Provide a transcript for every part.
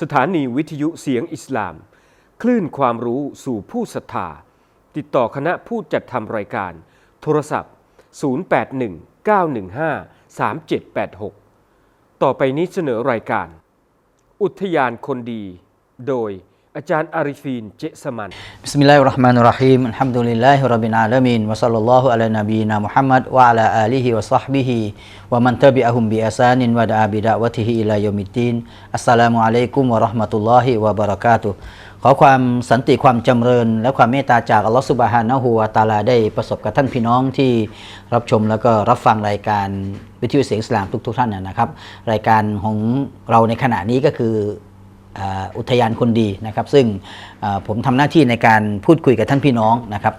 สถานีวิทยุเสียงอิสลาม คลื่นความรู้สู่ผู้ศรัทธา ติดต่อคณะผู้จัดทำรายการ โทรศัพท์ 0819153786 ต่อไปนี้เสนอรายการ อุทยานคนดี โดย อาจารย์อาริฟีนเจสมันบิสมิลลาฮิรราะห์มานุรราะฮีมอัลฮัมดุลิลลาฮิรับบิลอาลามินวะสัลลัลลอฮุอะลานบีนามุฮัมมัดวะอะลาอาลีฮิวะซอฮบิฮิวะมันตะบิอะฮุมบิอาซานินวะดะอาบิดะวะติฮิอิลายอมิดดีนอัสสลามุอะลัยกุมวะเราะห์มะตุลลอฮิวะบะเราะกาตุขอความสันติความจำเริญ และความเมตตาจากอัลลอฮฺสุบฮานะฮูวาตาลาได้ประสบกับท่านพี่น้องที่รับชมแล้วก็รับฟังรายการวิทยุเสียงสลามทุกๆท่านนะครับ รายการของเราในขณะนี้ก็คือ อุทยานคนดีนะครับ ซึ่งผมทำหน้าที่ในการพูดคุยกับท่านพี่น้องนะครับ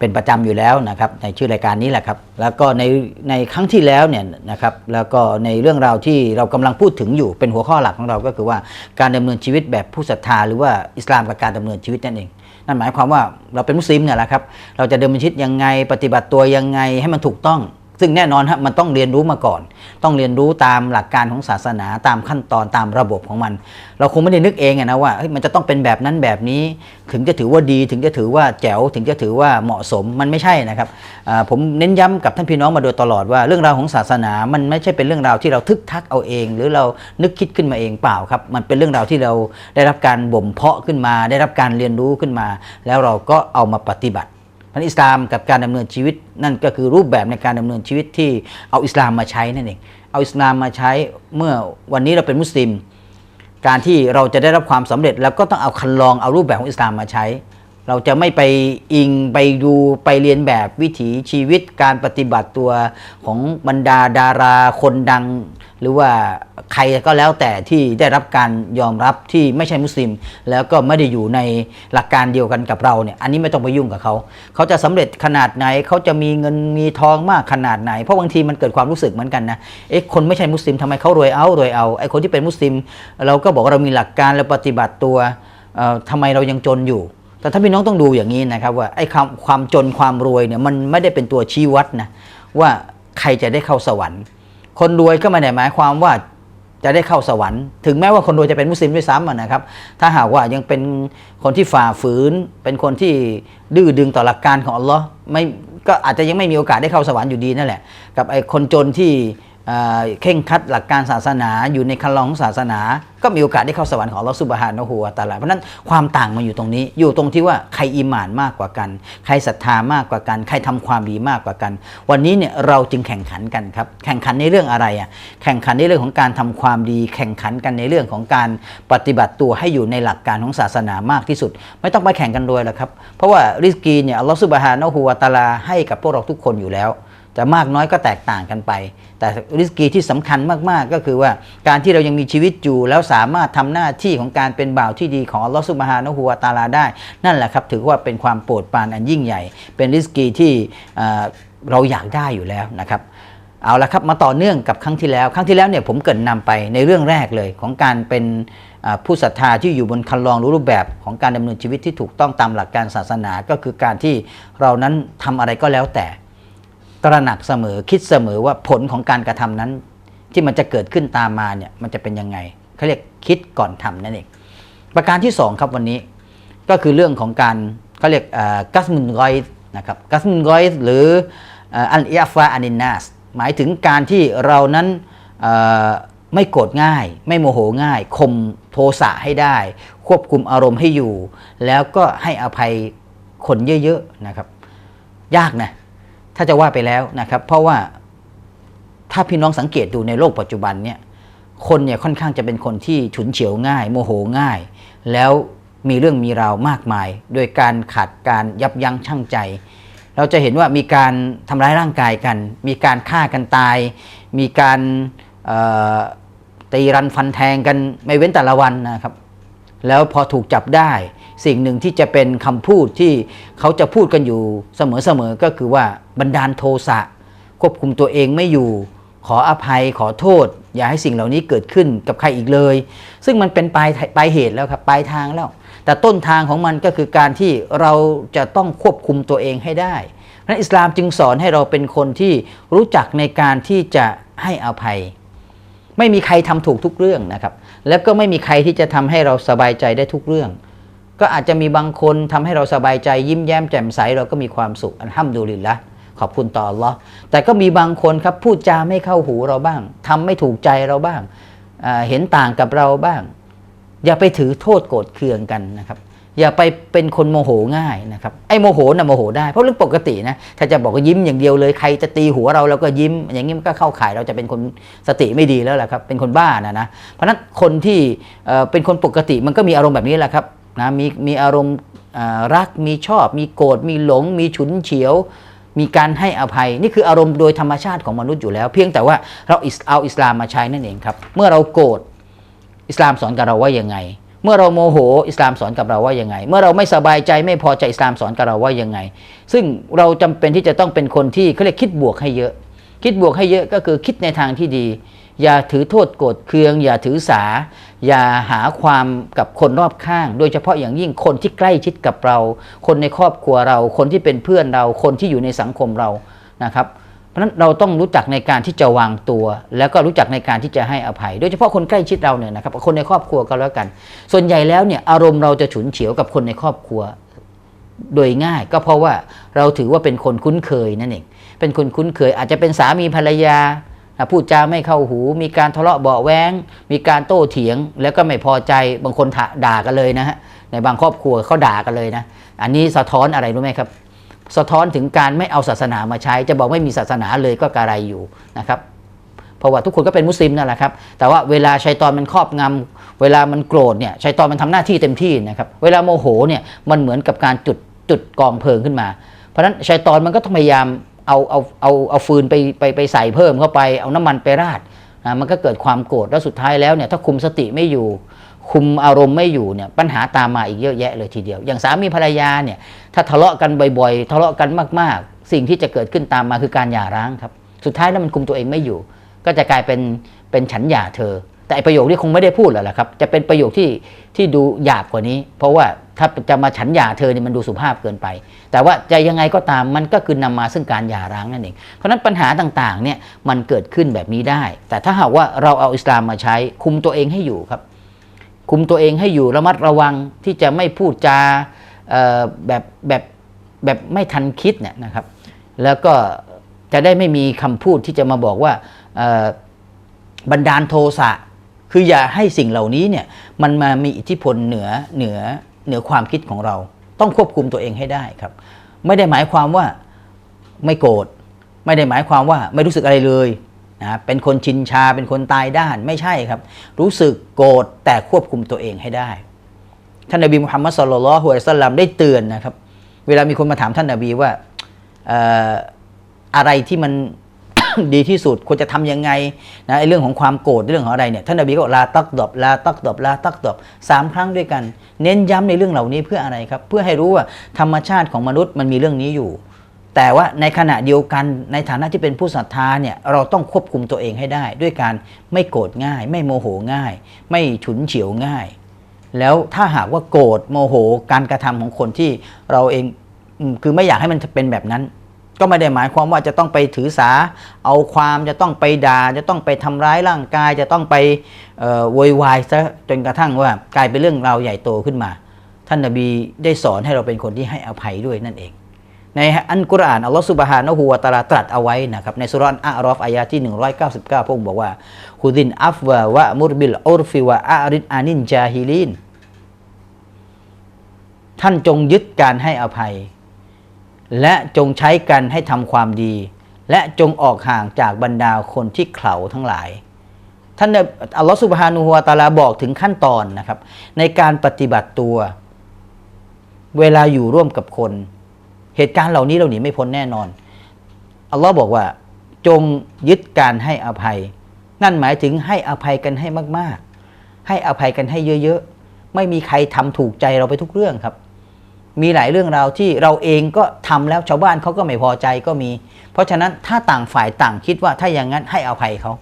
เป็นประจำอยู่แล้วนะครับในชื่อรายการนี้แหละครับ แล้วก็ในในครั้งที่แล้วเนี่ยนะครับ แล้วก็ในเรื่องราวที่เรากำลังพูดถึงอยู่เป็นหัวข้อหลักของเราก็คือว่าการดำเนินชีวิตแบบผู้ศรัทธาหรือว่าอิสลามกับการดำเนินชีวิตนั่นเองนั่นหมายความว่าเราเป็นมุสลิมเนี่ยแหละครับ เราจะดำเนินชีวิตยังไง ปฏิบัติตัวยังไงให้มันถูกต้อง ซึ่งแน่นอนฮะมันต้องเรียนรู้มาก่อน ต้องเรียนรู้ตามหลักการของศาสนาตามขั้นตอนตามระบบของมัน เราคงไม่ได้นึกเองนะว่ามันจะต้องเป็นแบบนั้นแบบนี้ ถึงจะถือว่าดี ถึงจะถือว่าแจ๋วถึงจะถือว่าเหมาะสมมันไม่ใช่นะครับผมเน้นย้ำกับท่านพี่น้องมาโดยตลอดว่าเรื่องราวของศาสนา มันไม่ใช่เป็นเรื่องราวที่เราทึกทักเอาเอง หรือเรานึกคิดขึ้นมาเองเปล่าครับ มันเป็นเรื่องราวที่เราได้รับการบ่มเพาะขึ้นมา ได้รับการเรียนรู้ขึ้นมา แล้วเราก็เอามาปฏิบัติ พันอิสลามกับการดำเนินชีวิต นั่นก็คือรูปแบบในการดำเนินชีวิตที่เอาอิสลามมาใช้นั่นเองเอาอิสลามมาใช้เมื่อวันนี้เราเป็นมุสลิม การที่เราจะได้รับความสำเร็จ แล้วก็ต้องเอาคันลองเอารูปแบบของอิสลามมาใช้ เราจะไม่ไปอิงไปดูไปเรียนแบบวิถีชีวิตการปฏิบัติตัวของบรรดาดาราคนดัง หรือว่าใครก็แล้วแต่ที่ได้รับการยอมรับที่ไม่ใช่มุสลิม แล้วก็ไม่ได้อยู่ในหลักการเดียวกันกับเราเนี่ยอันนี้ไม่ต้องไปยุ่งกับเขา เขาจะสำเร็จขนาดไหน เขาจะมีเงินมีทองมากขนาดไหน เพราะบางทีมันเกิดความรู้สึกเหมือนกันนะเอ๊ะคนไม่ใช่มุสลิมทำไมเขารวยเอารวยเอาไอ้คนที่เป็นมุสลิม เราก็บอกว่าเรามีหลักการและปฏิบัติตัวเอ่อทำไมเรายังจนอยู่ แต่ถ้าพี่น้องต้องดูอย่างนี้นะครับว่าไอ้ความความจนความรวยเนี่ยมันไม่ได้เป็นตัวชี้วัดนะว่าใครจะได้เข้าสวรรค์ คนรวยก็ไม่ได้หมายความว่าจะได้เข้าสวรรค์ ถึงแม้ว่าคนรวยจะเป็นมุสลิมด้วยซ้ำนะครับ ถ้าหากว่ายังเป็นคนที่ฝ่าฝืน เป็นคนที่ดื้อดึงต่อหลักการของอัลลอฮ์ไม่ก็อาจจะยังไม่มีโอกาสได้เข้าสวรรค์อยู่ดีนั่นแหละ กับไอ้คนจนที่ เข่งคัดหลักการศาสนาอยู่ในคันลองศาสนา ก็มีโอกาสได้เข้าสวรรค์ของลลอฮ์ซุบฮานะฮูวตาลาเพราะนั้นความต่างมันอยู่ตรงนี้ อยู่ตรงที่ว่าใครอีหมานมากกว่ากัน ใครศรัทธามากกว่ากัน ใครทำความดีมากกว่ากัน วันนี้เนี่ยเราจึงแข่งขันกันครับ แข่งขันในเรื่องอะไรอะแข่งขันในเรื่องของการทำความดี แข่งขันกันในเรื่องของการปฏิบัติตัวให้อยู่ในหลักการของศาสนามากที่สุด ไม่ต้องไปแข่งกันรวยหรอกครับเพราะว่าริสกีเนี่ยลลอฮ์ซุบฮานะฮูวตาลาให้กับพวกเราทุกคนอยู่แล้วจะมากน้อยก็แตกต่างกันไป แต่ริสกีที่สำคัญมาก ๆ ก็คือว่าการที่เรายังมีชีวิตอยู่ แล้วสามารถทำหน้าที่ของการเป็นบ่าวที่ดีของอัลลอฮฺสุบฮานะฮูวตาลาได้ นั่นแหละครับ ถือว่าเป็นความโปรดปรานอันยิ่งใหญ่ เป็นริสกีที่เราอยากได้อยู่แล้วนะครับเอาละครับมาต่อเนื่องกับครั้งที่แล้ว ครั้งที่แล้วเนี่ยผมเกรินนำไปในเรื่องแรกเลยของการเป็นผู้ศรัทธาที่อยู่บนคันลองรู้รูปแบบของการดำเนินชีวิตที่ถูกต้องตามหลักการศาสนา ก็คือการที่เรานั้นทำอะไรก็แล้วแต่ ตระหนักเสมอคิดเสมอว่าผลของการกระทำนั้น ที่มันจะเกิดขึ้นตามมาเนี่ยมันจะเป็นยังไงเขาเรียกคิดก่อนทำนั่นเองประการที่สองครับวันนี้ก็คือเรื่องของการเขาเรียกกัสมุนกอยนะครับกัสมุนกอยหรืออ่ออันอิอฟาอานินนัสหมายถึงการที่เรานั้นอ่อไม่โกรธง่าย ไม่โมโหง่ายข่มโทสะให้ได้ ควบคุมอารมณ์ให้อยู่ แล้วก็ให้อภัยคนเยอะๆนะครับ ยากนะ ถ้าจะว่าไปแล้วนะครับ เพราะว่าถ้าพี่น้องสังเกตดูในโลกปัจจุบันเนี่ยคนเนี่ยค่อนข้างจะเป็นคนที่ฉุนเฉียวง่าย โมโหง่าย แล้วมีเรื่องมีราวมากมาย โดยการขาดการยับยั้งชั่งใจ เราจะเห็นว่ามีการทำร้ายร่างกายกัน มีการฆ่ากันตาย มีการตีรันฟันแทงกันไม่เว้นแต่ละวันนะครับ แล้วพอถูกจับได้สิ่งหนึ่งที่จะเป็นคำพูดที่เขาจะพูดกันอยู่เสมอๆก็คือว่า บันดาลโทสะควบคุมตัวเองไม่อยู่ ขออภัยขอโทษ อย่าให้สิ่งเหล่านี้เกิดขึ้นกับใครอีกเลย ซึ่งมันเป็นปลายปลายเหตุแล้วครับปลายทางแล้ว แต่ต้นทางของมันก็คือการที่เราจะต้องควบคุมตัวเองให้ได้เพราะฉะนั้นอิสลามจึงสอนให้เราเป็นคนที่รู้จักในการที่จะให้อภัย ไม่มีใครทำถูกทุกเรื่องนะครับ แล้วก็ไม่มีใครที่จะทำให้เราสบายใจได้ทุกเรื่อง ก็อาจจะมีบางคนทำให้เราสบายใจยิ้มแย้มแจ่มใสเราก็มีความสุขอัลฮัมดุลิลละ ขอบคุณต่ออัลอแต่ก็มีบางคนครับพูดจาไม่เข้าหูเราบ้างทำไม่ถูกใจเราบ้าง เห็นต่างกับเราบ้าง อย่าไปถือโทษโกรธเคืองกันนะครับ อย่าไปเป็นคนโมโหง่ายนะครับไอ้โมโหนะโมโหได้เพราะเรื่องปกตินะถ้าจะบอกว่ายิ้มอย่างเดียวเลยใครจะตีหัวเราเราก็ยิ้ม อย่างนี้มันก็เข้าข่ายเราจะเป็นคนสติไม่ดีแล้วแหละครับเป็นคนบ้านะนะเพราะนั้นคนที่เเป็นคนปกติมันก็มีอารมณ์แบบนี้แหละครับนะมีมีอารมณ์รักมีชอบ มีโกรธมีหลง มีฉุนเฉียว มีการให้อภัย นี่คืออารมณ์โดยธรรมชาติของมนุษย์อยู่แล้ว เพียงแต่ว่าเราเอาอิสลามมาใช้นั่นเองครับ เมื่อเราโกรธอิสลามสอนกับเราว่ายังไง เมื่อเราโมโหอิสลามสอนกับเราว่ายังไง เมื่อเราไม่สบายใจไม่พอใจอิสลามสอนกับเราว่ายังไง ซึ่งเราจำเป็นที่จะต้องเป็นคนที่เขาเรียกคิดบวกให้เยอะ คิดบวกให้เยอะก็คือคิดในทางที่ดี อย่าถือโทษโกรธเคือง อย่าถือสา อย่าหาความกับคนรอบข้าง โดยเฉพาะอย่างยิ่งคนที่ใกล้ชิดกับเรา คนในครอบครัวเรา คนที่เป็นเพื่อนเรา คนที่อยู่ในสังคมเรานะครับ เพราะฉะนั้นเราต้องรู้จักในการที่จะวางตัว แล้วก็รู้จักในการที่จะให้อภัย โดยเฉพาะคนใกล้ชิดเราเนี่ยนะครับคนในครอบครัวก็แล้วกัน ส่วนใหญ่แล้วเนี่ยอารมณ์เราจะฉุนเฉียวกับคนในครอบครัวโดยง่ายก็เพราะว่าเราถือว่าเป็นคนคุ้นเคยนั่นเองเป็นคนคุ้นเคยอาจจะเป็นสามีภรรยา พูดจาไม่เข้าหู มีการทะเลาะเบาะแว้งมีการโต้เถียง แล้วก็ไม่พอใจบางคนด่ากันเลยนะฮะในบางครอบครัวเขาด่ากันเลยนะ อันนี้สะท้อนอะไรรู้ไหมครับ สะท้อนถึงการไม่เอาศาสนามาใช้ จะบอกไม่มีศาสนาเลยก็กระไรอยู่นะครับเพราะว่าทุกคนก็เป็นมุสลิมนั่นแหละครับ แต่ว่าเวลาชัยตอนมันครอบงำเวลามันโกรธเนี่ยชัยตอนมันทำหน้าที่เต็มที่นะครับ เวลาโมโหเนี่ยมันเหมือนกับการจุดจุดกองเพลิงขึ้นมา เพราะฉะนั้นชัยตอนมันก็ต้องพยายาม เอาเอาเอาเอาฟืนไปไปไปใส่เพิ่มเข้าไปเอาน้ำมันไปราดนะมันก็เกิดความโกรธแล้วสุดท้ายแล้วเนี่ยถ้าคุมสติไม่อยู่ คุมอารมณ์ไม่อยู่เนี่ยปัญหาตามมาอีกเยอะแยะเลยทีเดียว อย่างสามีภรรยาเนี่ยถ้าทะเลาะกันบ่อยๆ ทะเลาะกันมากๆ สิ่งที่จะเกิดขึ้นตามมาคือการหย่าร้างครับ สุดท้ายแล้วมันคุมตัวเองไม่อยู่ ก็จะกลายเป็นเป็นฉันหย่าเธอ แต่ประโยคที่คงไม่ได้พูดแล้วล่ะครับ จะเป็นประโยคที่ที่ดูหยาบกว่านี้ เพราะว่าถ้าจะมาฉันหย่าเธอเนี่ยมันดูสุภาพเกินไป แต่ว่าจะยังไงก็ตามมันก็คือนำมาซึ่งการหย่าร้างนั่นเอง เพราะฉะนั้นปัญหาต่างๆเนี่ยมันเกิดขึ้นแบบนี้ได้ แต่ถ้าหากว่าเราเอาอิสลามมาใช้ คุมตัวเองให้อยู่ครับ คุมตัวเองให้อยู่ระมัดระวังที่จะไม่พูดจาแบบแบบแบบไม่ทันคิดเนี่ยนะครับ แล้วก็จะได้ไม่มีคำพูดที่จะมาบอกว่าบันดาลโทสะ คืออย่าให้สิ่งเหล่านี้เนี่ยมันมามีอิทธิพลเหนือเหนือเหนือความคิดของเรา ต้องควบคุมตัวเองให้ได้ครับ ไม่ได้หมายความว่าไม่โกรธไม่ได้หมายความว่าไม่รู้สึกอะไรเลยนะเป็นคนชินชาเป็นคนตายด้านไม่ใช่ครับ รู้สึกโกรธแต่ควบคุมตัวเองให้ได้ท่านนบีมุฮัมมัดสุลลัลฮุอะลัยสลลัมได้เตือนนะครับ เวลามีคนมาถามท่านนบีว่าอ่ออะไรที่มัน ดีที่สุดควรจะทำยังไงนะไอ้เรื่องของความโกรธเรื่องของอะไรเนี่ยท่านนบีก็ลาตักดอบลาตักดอบลาตักดอบสามครั้งด้วยกัน เน้นย้ำในเรื่องเหล่านี้เพื่ออะไรครับ เพื่อให้รู้ว่าธรรมชาติของมนุษย์มันมีเรื่องนี้อยู่ แต่ว่าในขณะเดียวกันในฐานะที่เป็นผู้ศรัทธาเนี่ยเราต้องควบคุมตัวเองให้ได้ ด้วยการไม่โกรธง่าย ไม่โมโหง่าย ไม่ฉุนเฉียวง่าย แล้วถ้าหากว่าโกรธโมโห การกระทำของคนที่เราเองคือไม่อยากให้มันเป็นแบบนั้น ก็ไม่ได้หมายความว่าจะต้องไปถือสา เอาความจะต้องไปด่า จะต้องไปทำร้ายร่างกาย จะต้องไปเอ่อโวยวายซะจนกระทั่งว่ากลายเป็นเรื่องราวใหญ่โตขึ้นมา ท่านนบีได้สอนให้เราเป็นคนที่ให้อภัยด้วยนั่นเอง ในอันกุรอานอัลลอฮฺสุบฮานะฮูวะตาลาตรัสเอาไว้นะครับในสุรานอะรอฟอายาที่ 199 พระองค์บอกว่าคุดินอัฟวะวะมุรบิลอุรฟิวะอาริดอานินจาฮิลีนท่านจงยึดการให้อภัย และจงใช้กันให้ทำความดี และจงออกห่างจากบรรดาคนที่เข่าทั้งหลาย ท่านอัลลอฮฺสุบฮานูฮวาตาลาบอกถึงขั้นตอนนะครับ ในการปฏิบัติตัว เวลาอยู่ร่วมกับคน เหตุการณ์เหล่านี้เราหนีไม่พ้นแน่นอน อัลลอฮ์บอกว่า จงยึดการให้อภัย นั่นหมายถึงให้อภัยกันให้มาก ๆ ให้อภัยกันให้เยอะ ๆ ไม่มีใครทำถูกใจเราไปทุกเรื่องครับ มีหลายเรื่องราวที่เราเองก็ทำแล้วชาวบ้านเขาก็ไม่พอใจก็มี เพราะฉะนั้นถ้าต่างฝ่ายต่างคิดว่าถ้าอย่างนั้นให้อภัยเขา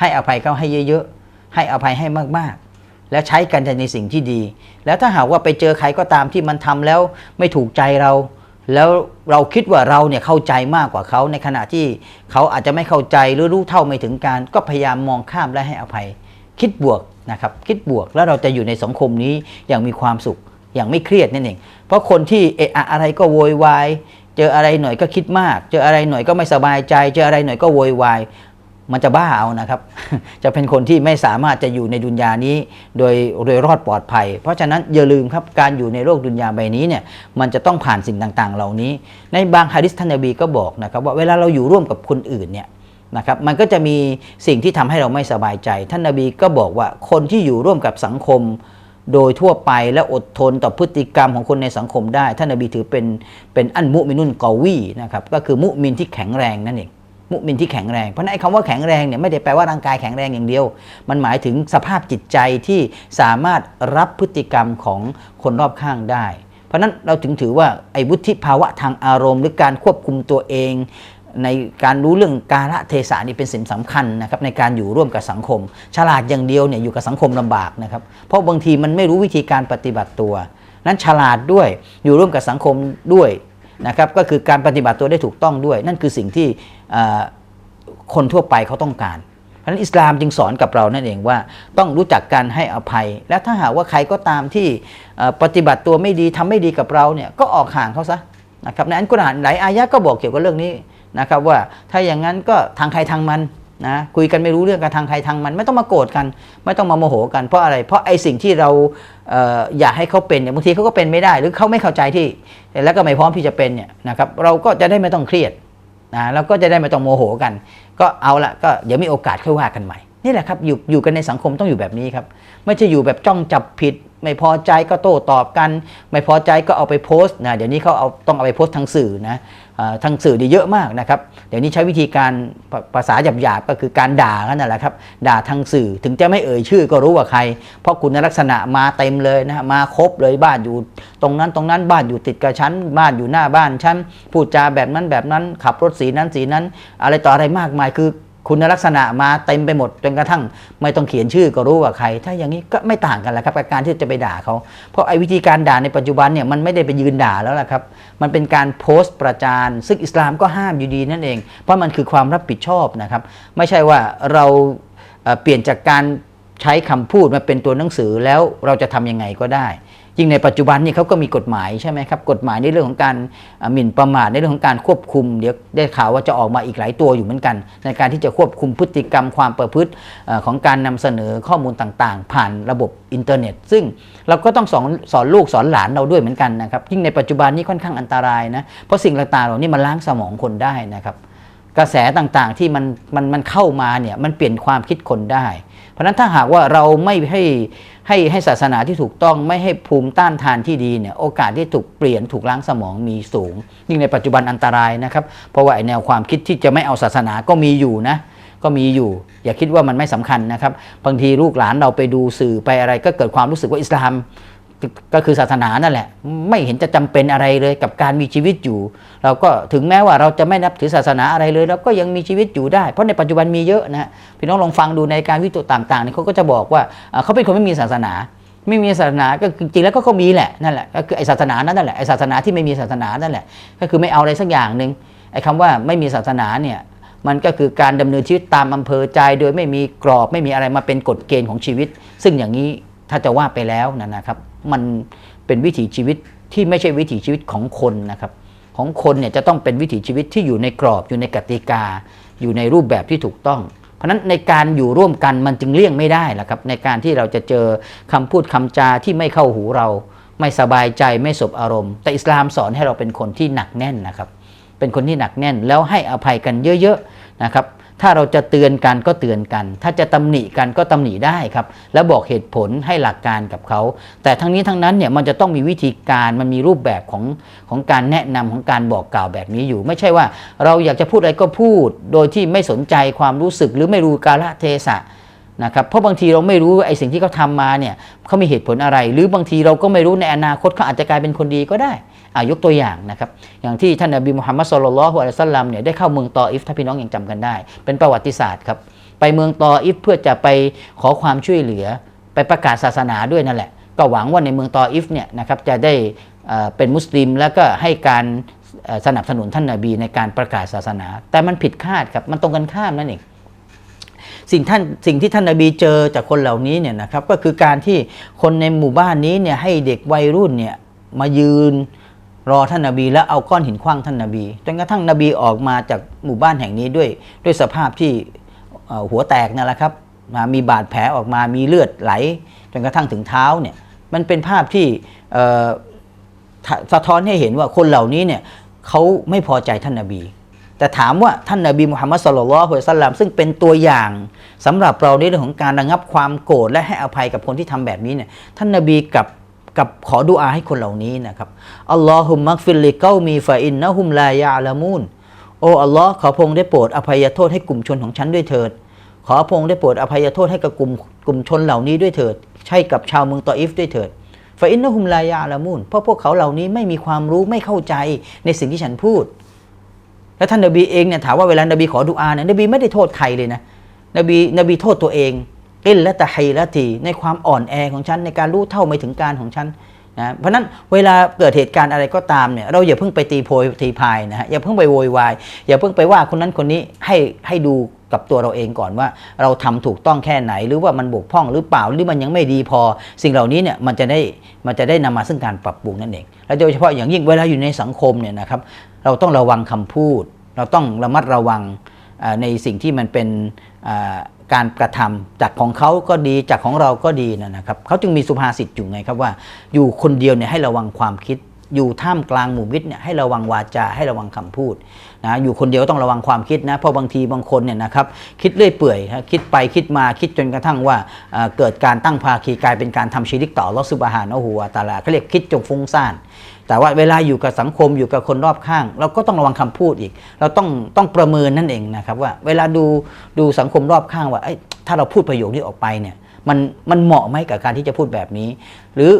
ให้อภัยเขาให้เยอะๆ ให้อภัยให้มากๆ แล้วใช้กันในสิ่งที่ดี แล้วถ้าหากว่าไปเจอใครก็ตามที่มันทำแล้วไม่ถูกใจเรา แล้วเราคิดว่าเราเนี่ยเข้าใจมากกว่าเขาในขณะที่เขาอาจจะไม่เข้าใจหรือรู้เท่าไม่ถึงการ ก็พยายามมองข้ามและให้อภัย คิดบวกนะครับคิดบวกแล้วเราจะอยู่ในสังคมนี้อย่างมีความสุข อย่างไม่เครียดนั่นเอง เพราะคนที่เอะอะอะไรก็โวยวาย เจออะไรหน่อยก็คิดมาก เจออะไรหน่อยก็ไม่สบายใจ เจออะไรหน่อยก็โวยวาย มันจะบ้าเอานะครับ จะเป็นคนที่ไม่สามารถจะอยู่ในดุนยานี้ โดยโดยรอดปลอดภัย เพราะฉะนั้นอย่าลืมครับการอยู่ในโลกดุนยาใบนี้เนี่ยมันจะต้องผ่านสิ่งต่าง ๆ เหล่านี้ ในบางฮะดิษท่านนบีก็บอกนะครับว่าเวลาเราอยู่ร่วมกับคนอื่นเนี่ยนะครับมันก็จะมีสิ่งที่ทำให้เราไม่สบายใจ ท่านนบีก็บอกว่าคนที่อยู่ร่วมกับสังคม โดยทั่วไปและอดทนต่อพฤติกรรมของคนในสังคมได้ ท่านนบีถือเป็นเป็นอันมุมินุนกอวีนะครับก็คือมุมินที่แข็งแรงนั่นเองมุมินที่แข็งแรงเพราะนั้นไอ้คำว่าแข็งแรงเนี่ยไม่ได้แปลว่าร่างกายแข็งแรงอย่างเดียว มันหมายถึงสภาพจิตใจที่สามารถรับพฤติกรรมของคนรอบข้างได้ เพราะนั้นเราถึงถือว่าไอ้วุฒิภาวะทางอารมณ์ หรือการควบคุมตัวเอง ในการรู้เรื่องกาลเทศะนี่เป็นสิ่งสำคัญนะครับในการอยู่ร่วมกับสังคม ฉลาดอย่างเดียวเนี่ยอยู่กับสังคมลำบากนะครับ เพราะบางทีมันไม่รู้วิธีการปฏิบัติตัว นั้นฉลาดด้วยอยู่ร่วมกับสังคมด้วยนะครับก็คือการปฏิบัติตัวได้ถูกต้องด้วย นั่นคือสิ่งที่คนทั่วไปเขาต้องการเพราะฉะนั้นอิสลามจึงสอนกับเรานั่นเองว่าต้องรู้จักการให้อภัย และถ้าหากว่าใครก็ตามที่ปฏิบัติตัวไม่ดีทำไม่ดีกับเราเนี่ยก็ออกห่างเขาซะนะครับในอันกุรอานหลายอายะก็บอกเกี่ยวกับเรื่องนี้ นะครับว่าถ้าอย่างนั้นก็ทางใครทางมันนะคุยกันไม่รู้เรื่องกันทางใครทางมัน ไม่ต้องมาโกรธกัน ไม่ต้องมาโมโหกันเพราะอะไร เพราะไอ้สิ่งที่เราเอออยากให้เขาเป็นเนี่ยบางทีเขาก็เป็นไม่ได้ หรือเขาไม่เข้าใจที่แล้วก็ไม่พร้อมที่จะเป็นเนี่ยนะครับเราก็จะได้ไม่ต้องเครียดนะเราก็จะได้ไม่ต้องโมโหกัน ก็เอาละก็เดี๋ยวมีโอกาสค่อยว่ากันใหม่นี่แหละครับอยู่อยู่กันในสังคมต้องอยู่แบบนี้ครับไม่ใช่อยู่แบบจ้องจับผิด ไม่พอใจก็โต้ตอบกัน ไม่พอใจก็เอาไปโพสต์นะเดี๋ยวนี้เขาเอาต้องเอาไปโพสต์ทางสื่อนะ ทางสื่อดีเยอะมากนะครับเดี๋ยวนี้ใช้วิธีการภาภาษาหยาบๆก็คือการด่ากันนั่นแหละครับด่าทางสื่อถึงจะไม่เอ่ยชื่อก็รู้ว่าใคร เพราะคุณลักษณะมาเต็มเลยนะมาครบเลยบ้านอยู่ ตรงนั้นตรงนั้นบ้านอยู่ติดกับชั้นบ้านอยู่หน้าบ้านชั้นพูดจาแบบนั้นแบบนั้นขับรถสีนั้นสีนั้น อะไรต่ออะไรมากมายคือ คุณลักษณะมาเต็มไปหมดจนกระทั่ง ไม่ต้องเขียนชื่อก็รู้ว่าใคร ถ้าอย่างนี้ก็ไม่ต่างกันแหละครับกับการที่จะไปด่าเขา เพราะไอ้วิธีการด่าในปัจจุบันเนี่ยมันไม่ได้ไปยืนด่าแล้วล่ะครับ มันเป็นการโพสต์ประจาน ซึ่งอิสลามก็ห้ามอยู่ดีนั่นเอง เพราะมันคือความรับผิดชอบนะครับ ไม่ใช่ว่าเราเเปลี่ยนจากการใช้คำพูดมาเป็นตัวหนังสือแล้วเราจะทำยังไงก็ได้ ยิ่งในปัจจุบันนี่เขาก็มีกฎหมายใช่ไหมครับกฎหมายในเรื่องของการหมิ่นประมาทในเรื่องของการควบคุมเดี๋ยวได้ข่าวว่าจะออกมาอีกหลายตัวอยู่เหมือนกัน ในการที่จะควบคุมพฤติกรรมความประพฤติของการนำเสนอข้อมูลต่างๆ ผ่านระบบอินเทอร์เน็ต ซึ่งเราก็ต้องสอนสอนลูกสอนหลานเราด้วยเหมือนกันนะครับยิ่งในปัจจุบันนี้ค่อนข้างอันตรายนะเพราะสิ่งต่างๆเหล่านี้มันล้างสมองคนได้นะครับกระแสต่างๆที่มันมันมันเข้ามาเนี่ยมันเปลี่ยนความคิดคนได้ เพราะนั้นถ้าหากว่าเราไม่ให้ให้ให้ศาสนาที่ถูกต้องไม่ให้ภูมิต้านทานที่ดีเนี่ยโอกาสที่ถูกเปลี่ยนถูกล้างสมองมีสูงยิ่งในปัจจุบันอันตรายนะครับ เพราะว่าแนวความคิดที่จะไม่เอาศาสนาก็มีอยู่นะก็มีอยู่ อย่าคิดว่ามันไม่สำคัญนะครับ บางทีลูกหลานเราไปดูสื่อไปอะไรก็เกิดความรู้สึกว่าอิสลาม ก็คือศาสนานั่นแหละ ไม่เห็นจะจำเป็นอะไรเลยกับการมีชีวิตอยู่ เราก็ถึงแม้ว่าเราจะไม่นับถือศาสนาอะไรเลยเราก็ยังมีชีวิตอยู่ได้ เพราะในปัจจุบันมีเยอะนะพี่น้องลองฟังดูในการวิจารณ์ต่างๆเนี่ยเขาก็จะบอกว่าเขาเป็นคนไม่มีศาสนา ไม่มีศาสนาก็จริงแล้วก็เขามีแหละนั่นแหละก็คือไอศาสนานั่นแหละไอศาสนาที่ไม่มีศาสนานั่นแหละ ก็คือไม่เอาอะไรสักอย่างหนึ่งไอคำว่าไม่มีศาสนาเนี่ยมันก็คือการดำเนินชีวิตตามอำเภอใจโดยไม่มีกรอบไม่มีอะไรมาเป็นกฎเกณฑ์ของชีวิต ซึ่งอย่างนี้ถ้าจะว่าไปแล้วนะนะครับ มันเป็นวิถีชีวิตที่ไม่ใช่วิถีชีวิตของคนนะครับ ของคนเนี่ยจะต้องเป็นวิถีชีวิตที่อยู่ในกรอบอยู่ในกติกา อยู่ในรูปแบบที่ถูกต้อง เพราะนั้นในการอยู่ร่วมกันมันจึงเลี่ยงไม่ได้แหละครับ ในการที่เราจะเจอคำพูดคำจาที่ไม่เข้าหูเรา ไม่สบายใจไม่สบอารมณ์ แต่อิสลามสอนให้เราเป็นคนที่หนักแน่นนะครับ เป็นคนที่หนักแน่นแล้วให้อภัยกันเยอะๆนะครับ ถ้าเราจะเตือนกันก็เตือนกัน ถ้าจะตำหนิกันก็ตำหนิได้ครับ แล้วบอกเหตุผลให้หลักการกับเขา แต่ทั้งนี้ทั้งนั้นเนี่ยมันจะต้องมีวิธีการมันมีรูปแบบของของการแนะนำของการบอกกล่าวแบบนี้อยู่ ไม่ใช่ว่าเราอยากจะพูดอะไรก็พูด โดยที่ไม่สนใจความรู้สึกหรือไม่รู้กาลเทศะนะครับเพราะบางทีเราไม่รู้ไอ้สิ่งที่เขาทำมาเนี่ยเขามีเหตุผลอะไร หรือบางทีเราก็ไม่รู้ในอนาคตเขาอาจจะกลายเป็นคนดีก็ได้ ยกตัวอย่างนะครับ อย่างที่ท่านนบีมุฮัมมัดสุลลัลฮุอะลัยฮิวะสัลลัมเนี่ยได้เข้าเมืองตออิฟถ้าพี่น้องยังจำกันได้ เป็นประวัติศาสตร์ครับ ไปเมืองตออิฟเพื่อจะไปขอความช่วยเหลือ ไปประกาศศาสนาด้วยนั่นแหละ ก็หวังว่าในเมืองตออิฟเนี่ยนะครับจะได้เป็นมุสลิมแล้วก็ให้การสนับสนุนท่านนบีในการประกาศศาสนา แต่มันผิดคาดครับ มันตรงกันข้ามนั่นเองสิ่งท่านสิ่งที่ท่านนบีเจอจากคนเหล่านี้เนี่ยนะครับก็คือการที่คนในหมู่บ้านนี้เนี่ยให้เด็กวัยรุ่นเนี่ยมายืน รอท่านนบีแล้วเอาก้อนหินขว้างท่านนบีจนกระทั่งนบีออกมาจากหมู่บ้านแห่งนี้ด้วย ด้วยสภาพที่หัวแตกนั่นแหละครับมามีบาดแผลออกมามีเลือดไหล จนกระทั่งถึงเท้าเนี่ยมันเป็นภาพที่สะท้อนให้เห็นว่าคนเหล่านี้เนี่ยเขาไม่พอใจท่านนาบี แต่ถามว่าท่านนาบีมุฮัมมัดสุลลัลลอฮุลัยฮิสัลลัมซึ่งเป็นตัวอย่างสำหรับเราในเรื่องของการระงับความโกรธและให้อภัยกับคนที่ทำแบบนี้เนี่ยท่านนาบีกับ กับขอดุอาให้คนเหล่านี้นะครับอัลลอฮุมมักฟิลลิเกามีฟาอินนะฮุมลายาละมูนโอ้อัลลอฮ์ขอพงค์ได้โปรดอภัยโทษให้กลุ่มชนของฉันด้วยเถิด ขอพงค์ได้โปรดอภัยโทษให้กับกลุ่มกลุ่มชนเหล่านี้ด้วยเถิด ใช่กับชาวเมืองตออิฟด้วยเถิดฟาอินนะฮุมลายาละมูนเพราะพวกเขาเหล่านี้ไม่มีความรู้ไม่เข้าใจในสิ่งที่ฉันพูด แล้วท่านนบีเองเนี่ยถามว่าเวลานบีขอดุอาเนี่ยนบีไม่ได้โทษใครเลยนะนบีนบีโทษตัวเอง กินและตะไฮละทีในความอ่อนแอของฉันในการรู้เท่าไม่ถึงการของฉันนะเพราะนั้นเวลาเกิดเหตุการณ์อะไรก็ตามเนี่ยเราอย่าเพิ่งไปตีโพยตีพายนะฮะอย่าเพิ่งไปโวยวายอย่าเพิ่งไปว่าคนนั้นคนนี้ให้ให้ดูกับตัวเราเองก่อนว่าเราทำถูกต้องแค่ไหน หรือว่ามันบกพร่องหรือเปล่าหรือมันยังไม่ดีพอ สิ่งเหล่านี้เนี่ยมันจะได้มันจะได้นำมาซึ่งการปรับปรุงนั่นเองและโดยเฉพาะอย่างยิ่งเวลาอยู่ในสังคมเนี่ยนะครับเราต้องระวังคำพูด เราต้องระมัดระวังในสิ่งที่มันเป็น การกระทำจากของเขาก็ดีจากของเราก็ดีนะครับเขาจึงมีสุภาษิตอยู่ไงครับว่า อยู่คนเดียวเนี่ยให้ระวังความคิด อยู่ท่ามกลางหมู่มิตรเนี่ยให้ระวังวาจาให้ระวังคำพูดนะอยู่คนเดียวต้องระวังความคิดนะเพราะบางทีบางคนเนี่ยนะครับคิดเรื่อยเปื่อยคิดไปคิดมาคิดจนกระทั่งว่าเเกิดการตั้งภาคีกลายเป็นการทำชีริกต่ออัลลอฮฺซุบฮานะฮูวตาลาเขาเรียกคิดจงฟุ้งซ่าน แต่ว่าเวลาอยู่กับสังคมอยู่กับคนรอบข้าง เราก็ต้องระวังคำพูดอีก เราต้องต้องประเมินนั่นเองนะครับว่าเวลาดูดูสังคมรอบข้างว่าถ้าเราพูดประโยคนี้ออกไปเนี่ยมันมันเหมาะไหมกับการที่จะพูดแบบนี้ หรือ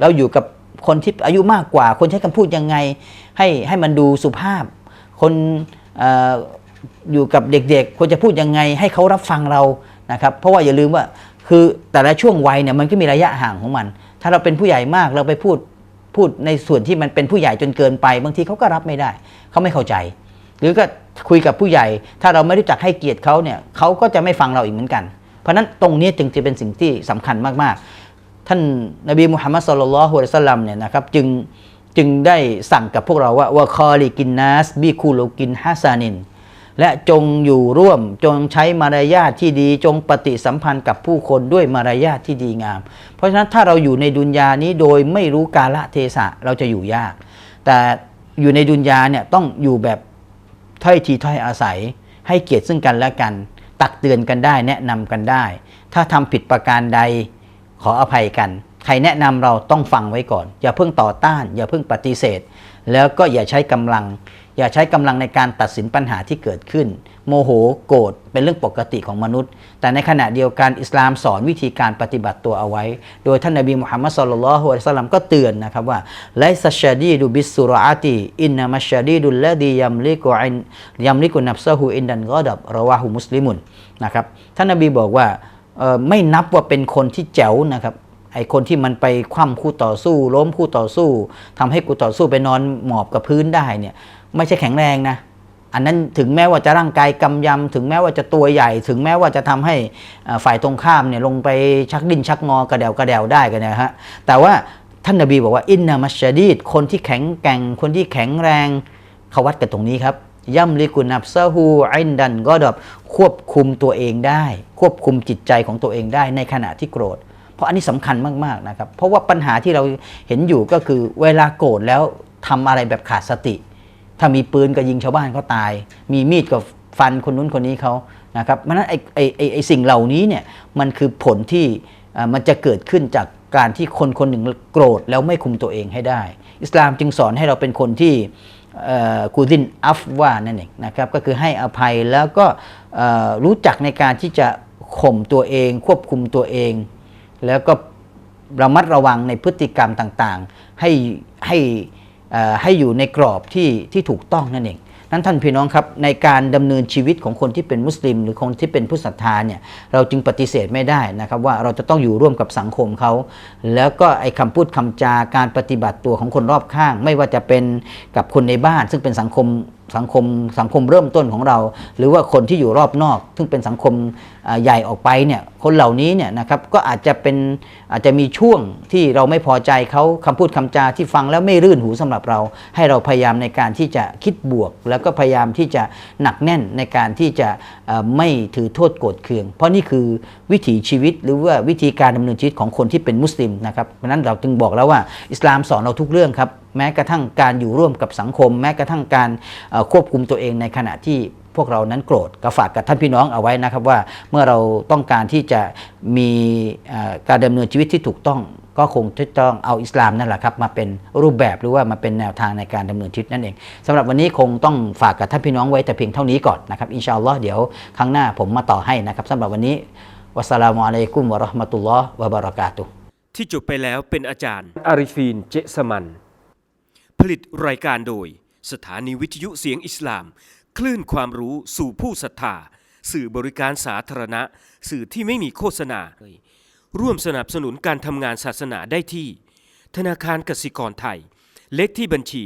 เราอยู่กับคนที่อายุมากกว่า คนใช้คำพูดยังไง ให้ให้มันดูสุภาพ คนอออยู่กับเด็กๆควรจะพูดยังไง ให้เขารับฟังเรานะครับเพราะว่าอย่าลืมว่าคือแต่ละช่วงวัยเนี่ยมันก็มีระยะห่างของมัน ถ้าเราเป็นผู้ใหญ่มากเราไปพูด พูดในส่วนที่มันเป็นผู้ใหญ่จนเกินไป บางทีเขาก็รับไม่ได้ เขาไม่เข้าใจ หรือก็คุยกับผู้ใหญ่ ถ้าเราไม่รู้จักให้เกียรติเขาเนี่ยเขาก็จะไม่ฟังเราอีกเหมือนกัน เพราะนั้นตรงนี้จึงจะเป็นสิ่งที่สำคัญมากๆ ท่านนบีมุฮัมมัดสุลลัลฮุอะลัยฮิวะสัลลัมเนี่ยนะครับจึงจึงได้สั่งกับพวกเราว่าวะคอลิกินนัสบิคูโลกินฮัสานิน และจงอยู่ร่วมจงใช้มารยาทที่ดี จงปฏิสัมพันธ์กับผู้คนด้วยมารยาทที่ดีงาม เพราะฉะนั้นถ้าเราอยู่ในดุนยานี้โดยไม่รู้กาละเทศะเราจะอยู่ยาก แต่อยู่ในดุนยาเนี่ยต้องอยู่แบบถ้อยทีถ้อยอาศัย ให้เกียรติซึ่งกันและกัน ตักเตือนกันได้แนะนำกันได้ ถ้าทำผิดประการใดขออภัยกัน ใครแนะนำเราต้องฟังไว้ก่อน อย่าเพิ่งต่อต้าน อย่าเพิ่งปฏิเสธ แล้วก็อย่าใช้กำลัง อย่าใช้กำลังในการตัดสินปัญหาที่เกิดขึ้น โมโหโกรธเป็นเรื่องปกติของมนุษย์ แต่ในขณะเดียวกันอิสลามสอนวิธีการปฏิบัติตัวเอาไว้ โดยท่านนบีมุฮัมมัดสุลลัลลอฮุอะลัยซัลลัมก็เตือนนะครับว่าไลซัชชาดีดูบิสุรอาติอินนามัชชาดีดุลละดียัมลิกุอินยัมลิกุนับซะฮูอินดันกอดับรอวาหูมุสลิมุนนะครับท่านนบีบอกว่าไม่นับว่าเป็นคนที่แจ๋วนะครับไอคนที่มันไปคว่ำคู่ต่อสู้ ล้มคู่ต่อสู้ทำให้คู่ต่อสู้ไปนอนหมอบกับพื้นได้เนี่ย ไม่ใช่แข็งแรงนะอันนั้นถึงแม้ว่าจะร่างกายกำยำถึงแม้ว่าจะตัวใหญ่ ถึงแม้ว่าจะทำให้ฝ่ายตรงข้ามเนี่ยลงไปชักดิ้นชักงอกระเดวกระเดวได้กันนะฮะแต่ว่าท่านนบีบอกว่าอินนามัชดีดคนที่แข็งแกร่งคนที่แข็งแรงเขาวัดกันตรงนี้ครับย่ำลิกุนับซะฮูอินดันก็ดบควบคุมตัวเองได้ ควบคุมจิตใจของตัวเองได้ในขณะที่โกรธ เพราะอันนี้สำคัญมากๆนะครับเพราะว่าปัญหาที่เราเห็นอยู่ก็คือเวลาโกรธแล้วทำอะไรแบบขาดสติ ถ้ามีปืนก็ยิงชาวบ้านเขาตาย มีมีดก็ฟันคนนู้นคนนี้เขานะครับเพราะฉะนั้นไอ้ไอ้ไอ้ไอสิ่งเหล่านี้เนี่ยมันคือผลที่มันจะเกิดขึ้นจากการที่คนคนหนึ่งโกรธแล้วไม่คุมตัวเองให้ได้ อิสลามจึงสอนให้เราเป็นคนที่อ่อกูดินอัฟว่านั่นเองนะครับก็คือให้อภัยแล้วก็อ่อรู้จักในการที่จะข่มตัวเอง ควบคุมตัวเอง แล้วก็ระมัดระวังในพฤติกรรมต่างๆ ให้ให้ ให้อยู่ในกรอบที่ที่ถูกต้องนั่นเองนั้นท่านพี่น้องครับในการดำเนินชีวิตของคนที่เป็นมุสลิม หรือคนที่เป็นผู้ศรัทธาเนี่ยเราจึงปฏิเสธไม่ได้นะครับว่าเราจะต้องอยู่ร่วมกับสังคมเขา แล้วก็ไอ้คำพูดคำจาการปฏิบัติตัวของคนรอบข้าง ไม่ว่าจะเป็นกับคนในบ้าน ซึ่งเป็นสังคม สังคมสังคมเริ่มต้นของเรา หรือว่าคนที่อยู่รอบนอก ซึ่งเป็นสังคมใหญ่ออกไปเนี่ยคนเหล่านี้เนี่ยนะครับก็อาจจะเป็นอาจจะมีช่วงที่เราไม่พอใจเขาคำพูดคำจาที่ฟังแล้วไม่รื่นหูสำหรับเรา ให้เราพยายามในการที่จะคิดบวก แล้วก็พยายามที่จะหนักแน่นในการที่จะไม่ถือโทษโกรธเคือง เพราะนี่คือ วิถีชีวิต หรือว่าวิธีการดำเนินชีวิตของคนที่เป็นมุสลิมนะครับเพราะนั้นเราจึงบอกแล้วว่าอิสลามสอนเราทุกเรื่องครับแม้กระทั่งการอยู่ร่วมกับสังคม แม้กระทั่งการควบคุมตัวเองในขณะที่พวกเรานั้นโกรธก็ฝากกับท่านพี่น้องเอาไว้นะครับว่าเมื่อเราต้องการที่จะมีการดำเนินชีวิตที่ถูกต้องก็คงจะต้องเอาอิสลามนั่นแหละครับมาเป็นรูปแบบหรือว่ามาเป็นแนวทางในการดำเนินชีวิตนั่นเองสำหรับวันนี้คงต้องฝากกับท่านพี่น้องไว้แต่เพียงเท่านี้ก่อนนะครับอินชาอัลลอฮ์เดี๋ยวครั้งหน้าผมมาต่อให้นะครับสำหรับวันนี้ วัสสลามุอะลัยกุมวะเราะห์มะตุลลอฮ์วะบะเราะกาตุฮ์ที่จบไปแล้วเป็นอาจารย์ อาริฟีนเจสมัน ผลิตรายการโดย สถานีวิทยุเสียงอิสลาม คลื่นความรู้สู่ผู้ศรัทธา สื่อบริการสาธารณะ สื่อที่ไม่มีโฆษณา ร่วมสนับสนุนการทำงานศาสนาได้ที่ ธนาคารกสิกรไทย เลขที่บัญชี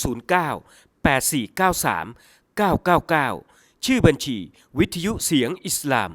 009 8493 999 ชื่อบัญชี วิทยุเสียงอิสลาม